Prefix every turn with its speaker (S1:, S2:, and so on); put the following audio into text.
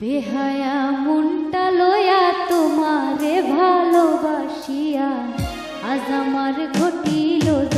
S1: বেহায়া মনটা লয়া তোমারে ভালোবাসিয়া। আজ আমার ঘটিয়া